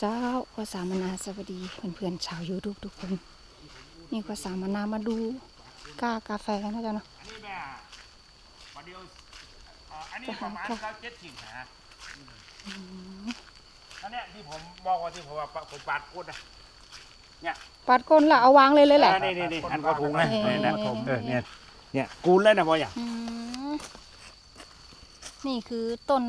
เจ้าก็สามนาสวัสดีเพื่อนๆชาวยูทูบทุกคน นี่ก็สามนามาดูกากาแฟนะจ้าเนาะอันนี้แม่วันเดียวอันนี้ประมาณเก้าเจ็ดกิ่งนะอันเนี้ยที่ผมบอกว่าที่ผมว่าผมปาดก้นนะเนี่ยปัดก้นละเอาวางเลยเลยแหละนี่นี่นี่อันกระถุงนะเนี่นะเออเนี่ยเนี่ยกูนเลยนะบอยอะนี่คือต้น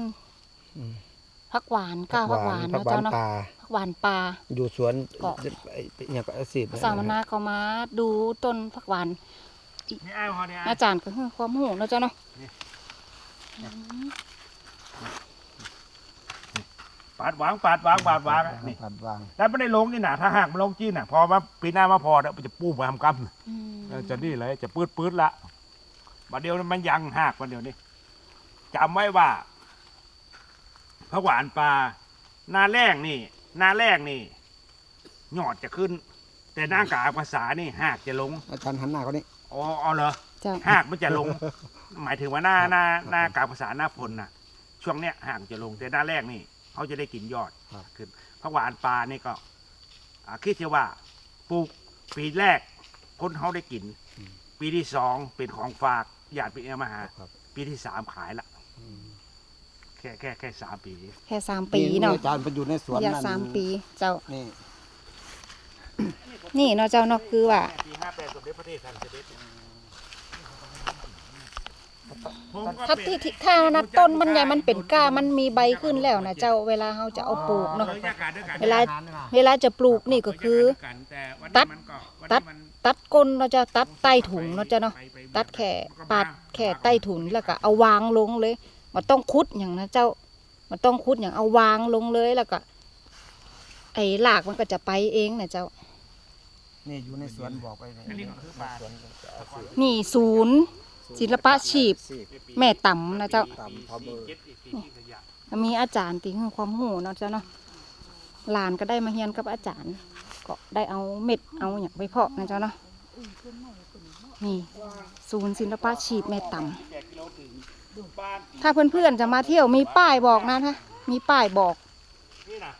ผักหวานก้าผักหวานผัเนาะกหวาเจ้านเนาะป่าผักหวานป่าอยู่สวนเกาะไอ้เนี่ยก็อาศิษสามนาก็มาดูต้นผักหวานนี่ไอ้พอเนี่ยอาจารย์ก็คือความหูเนาะเจ้าเนาะปาดวางปาดวางปาดวางอะนี่ผัดวางแล้วไม่ได้ลงนี่นะถ้าหากมันลงจีนน่ะ พอมาปีหน้ามาพอเดี๋ยวมันจะปูมาทำกำน่ะอืมเออจะนี่เลยจะปืดปืดละมาเดียวมันยังหากมาเดียวนี้จำไว้ว่า พระหวานปลาหน้าแรกนี่หน้าแรกนี่ยอดจะขึ้น แต่หน้ากากภาษานี่หากจะลงอาจารย์หันหน้าเขานี่อ๋ออ๋อเหรอเจ้าหากมันจะลง หมายถึงว่าหน้าหน้าหน้ากากภาษาหน้าฝนน่ะ ช่วงเนี้ยหากจะลงแต่หน้าแรกนี่เขาจะได้กินยอดขึ้นพระหวานปลานี่ก็อ่าคิดเสียว่าปลูกปีแรกคนเขาได้กิน ปีที่สองเป็นของฝากญาติพี่เอามาหา ครับ ปีที่สามขายละแค่แค่แค่สามปี แค่สามปีเนาะอาจารย์ไปอยู่ในสวนอยากนั่นสามปีเจ้า นี่นี่เนาะเจ้าเนาะคือว่า ปีห้าแปดสมเด็จพระเทพท่านเสด็จถ้าที่ที่ถ้านะต้นมันใหญ่มันเป็นก้ามันมีใบขึ้นแล้วนะเจ้าเวลาเราจะเอาปลูกเนาะเวลา เวลาจะปลูกนี่ก็คือ ตัดตัด ตัดก้นเราจะตัดใต้ถุงเนาะเจ้าเนาะ ตัดแค่ปาดแค่ใต้ถุนแล้วก็เอาวางลงเลย มันต้องคุดอย่างนะเจ้า มันต้องคุดอย่างเอาวางลงเลยแล้วก็ ไอ้รากมันก็จะไปเองนะเจ้า นี่อยู่ในสวนบอกไปเลยอันนี้ก็คือปลาสวนจะอาศิษนี่ศูนย์ ศิลปะชีพแม่ต่ำนะเจ้าต่ำพอเบอร์เจ็ดอีกสี่ที่ขยะมีอาจารย์ติงความหูเนาะเจ้าเนาะหลานก็ได้มาเรียนกับอาจารย์ ก็ได้เอาเม็ดเอาอย่างไปเพาะนะเจ้าเนาะนี่ ศูนย์ศิลปะชีพแม่ต่แปดกิโลถึงบ้านำ ถ้าเพื่อนๆจะมาเที่ยวมีป้ายบอกนะถ้ามีป้ายบอก นี่นะ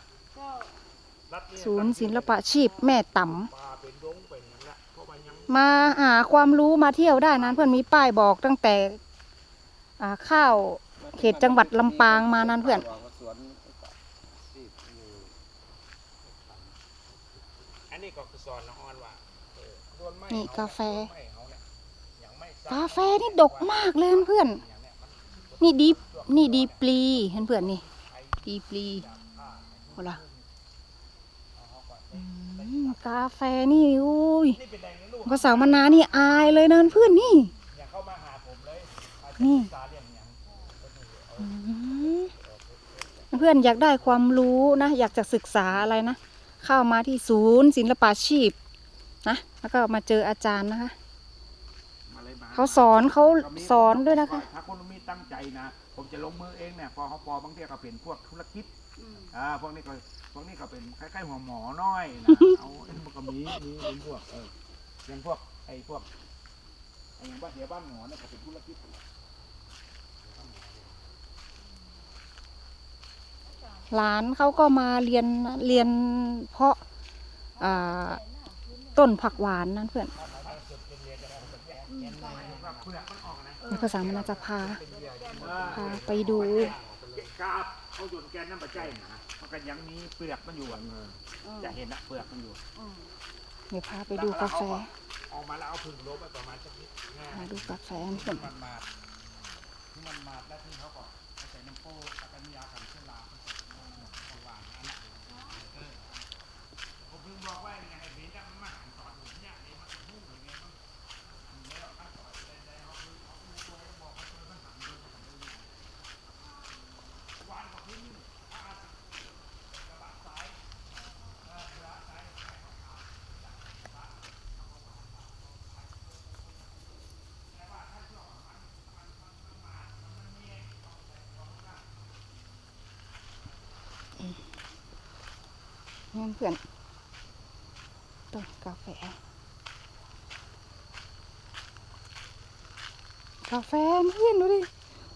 รัดเยศูนย์ศิลปะชีพแม่ต่ปลาเป็นดงเป็นอย่างละเพราะว่ายังำมาหาความรู้มาเที่ยวได้นะเพื่อนมีป้ายบอกตั้งแต่อ่าข้าวเขตจังหวัดลำปางมานั้นเพื่อนสวนอันนี้ก็คือสอนน้องออนว่าเออโดนไหม้นี่กาแฟไม่เอาเนี่ยยังไม่กาแฟนี่ดกมากเลยเพื่อน นี่ดีนี่ดีปลีเห็นเพื่อนนี่ดีปลีโหล่ะกาแฟนี่อุ้ยภาษามนานี่อายเลยนะเพื่อนนี่อย่าเข้ามาหาผมเลยนี่เพื่อนอยากได้ความรู้นะ อยากจะศึกษาอะไรนะ เข้ามาที่ศูนย์ศิลปาชีพนะ แล้วก็มาเจออาจารย์นะคะ เลยมาเขาสอนเขาสอนด้วยนะคะ ถ้าคนมีตั้งใจนะ ผมจะลงมือเองเนี่ยพอเขาปอบางทีก็เป็นพวกธุรกิจอ่าพวกนี้ก็พวกนี้ก็เป็นคล้ายๆหัวหมอน้อยนะเอาไอ้มันก็มีมีเป็นพวกเออเป็นพวกไอ้พวกไอ้บ้านเดียบ้านหมอเนี่ยก็เป็นธุรกิจหลานเขาก็มาเรียนเรียนเพาะอ่าต้นผักหวานนั่นเพื่อน ในภาษามันาจะพาพาไปดูกาบเขาโยนแกนน้ำปลาใจนะมันก็ยังมีเปลือกมันอยู่อะจะเห็นนะเปลือกมันอยู่เดี๋ยวพาไปดูกาแฟออกมาแล้วเอาพึ่งลบไปประมาณสักนิดมาดูกาแฟนั่นเพื่อนมันมาดที่มันมาดแล้วที่เขาก็ใส่น้ำโป้ตะกันยากันเชื้อราหวานนั่นแหละเออผมเพิ่งบอกว่าอย่างไงเห็นจังมันมาหันตอนผมเนี่ยนี่มันหู้อย่างเงี้ยมัน นั่นเพื่อนต้นกาแฟ กาแฟเพื่อนดูดิ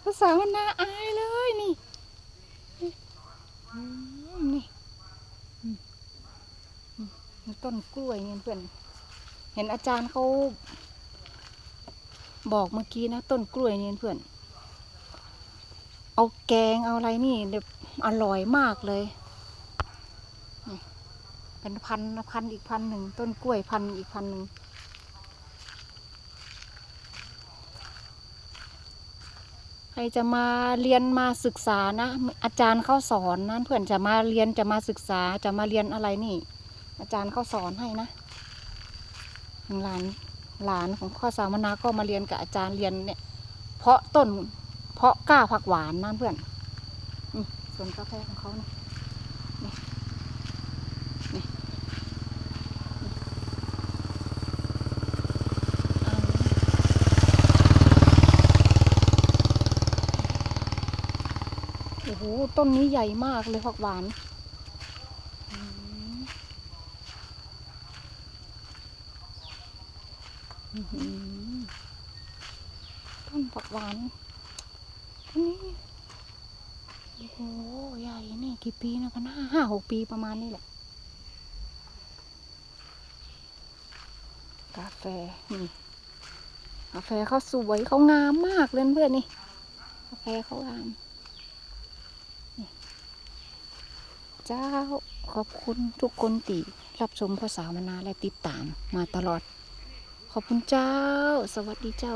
ภาษามันน่าอายเลยนี่นี่ต้นกล้วยเนี่ยเพื่อน เห็นอาจารย์เขาบอกเมื่อกี้นะ ต้นกล้วยเนี่ยเพื่อน เอาแกงเอาอะไรนี่แบบอร่อยมากเลย เป็นพันนะพันอีกพันหนึ่งต้นกล้วยพันอีกพันหนึ่งใครจะมาเรียนมาศึกษานะ อาจารย์เข้าสอนนะเพื่อนจะมาเรียนจะมาศึกษาจะมาเรียนอะไรนี่ อาจารย์เข้าสอนให้นะหลานหลานของพ่อสามนาก็มาเรียนกับอาจารย์เรียนเนี่ย เพาะต้นเพาะก้าผักหวานนั่นเพื่อนนี่วนกาแฟของเขานะนี่นี่เอาโอ้โห ต้นนี้ใหญ่มากเลยผักหวาน ต้นผักหวานต้นนี้โอ้โหใหญ่นี่กี่ปีนะพันห้าห้าหกปีประมาณนี้แหละ กาแฟนี่กาแฟเขาสวยเขางามมากเลยเพื่อนนี่กาแฟเขางามนี่ เจ้าขอบคุณทุกคนที่รับชมข้อสาวมนาและติดตามมาตลอด ขอบคุณเจ้า สวัสดีเจ้า